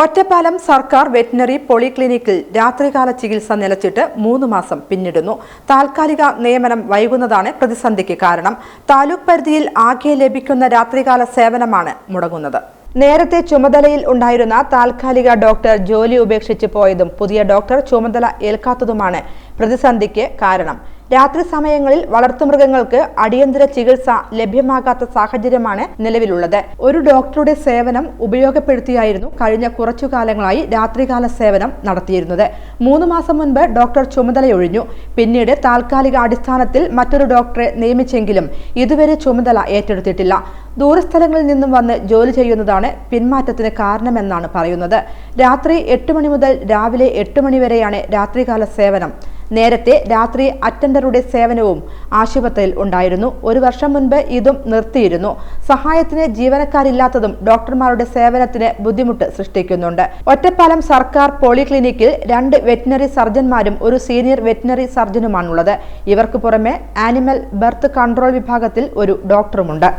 Ottapalam സർക്കാർ veterinary പോളിക്ലിനിക്കിൽ രാത്രികാല ചികിത്സ നിലച്ചിട്ട് മൂന്ന് മാസം പിന്നിടുന്നു. താൽക്കാലിക നിയമനം വൈകുന്നതാണ് പ്രതിസന്ധിക്ക് കാരണം. താലൂക്ക് പരിധിയിൽ ആകെ ലഭിക്കുന്ന രാത്രികാല സേവനമാണ് മുടങ്ങുന്നത്. നേരത്തെ ചുമതലയിൽ ഉണ്ടായിരുന്ന താൽക്കാലിക ഡോക്ടർ ജോലി ഉപേക്ഷിച്ച് പോയതും പുതിയ ഡോക്ടർ ചുമതല ഏൽക്കാത്തതുമാണ് പ്രതിസന്ധിക്ക് കാരണം. രാത്രി സമയങ്ങളിൽ വളർത്തുമൃഗങ്ങൾക്ക് അടിയന്തര ചികിത്സ ലഭ്യമാകാത്ത സാഹചര്യമാണ് നിലവിലുള്ളത്. ഒരു ഡോക്ടറുടെ സേവനം ഉപയോഗപ്പെടുത്തിയായിരുന്നു കഴിഞ്ഞ കുറച്ചു കാലങ്ങളായി രാത്രികാല സേവനം നടത്തിയിരുന്നത്. മൂന്ന് മാസം മുൻപ് ഡോക്ടർ ചുമതലയൊഴിഞ്ഞു. പിന്നീട് താൽക്കാലിക അടിസ്ഥാനത്തിൽ മറ്റൊരു ഡോക്ടറെ നിയമിച്ചെങ്കിലും ഇതുവരെ ചുമതല ഏറ്റെടുത്തിട്ടില്ല. ദൂരസ്ഥലങ്ങളിൽ നിന്നും വന്ന് ജോലി ചെയ്യുന്നതാണ് പിന്മാറ്റത്തിന് കാരണമെന്നാണ് പറയുന്നത്. രാത്രി എട്ട് മണി മുതൽ രാവിലെ എട്ട് മണി വരെയാണ് രാത്രികാല സേവനം നേരത്തെ രാത്രി അറ്റൻഡറുടെ സേവനവും ആശുപത്രിയിൽ ഉണ്ടായിരുന്നു. ഒരു വർഷം മുൻപ് ഇതും നിർത്തിയിരുന്നു. സഹായത്തിന് ജീവനക്കാരില്ലാത്തതും ഡോക്ടർമാരുടെ സേവനത്തിന് ബുദ്ധിമുട്ട് സൃഷ്ടിക്കുന്നുണ്ട്. ഒറ്റപ്പാലം സർക്കാർ പോളിക്ലിനിക്കിൽ രണ്ട് വെറ്റിനറി സർജന്മാരും ഒരു സീനിയർ വെറ്റിനറി സർജനുമാണുള്ളത്. ഇവർക്ക് പുറമെ ആനിമൽ ബർത്ത് കൺട്രോൾ വിഭാഗത്തിൽ ഒരു ഡോക്ടറുമുണ്ട്.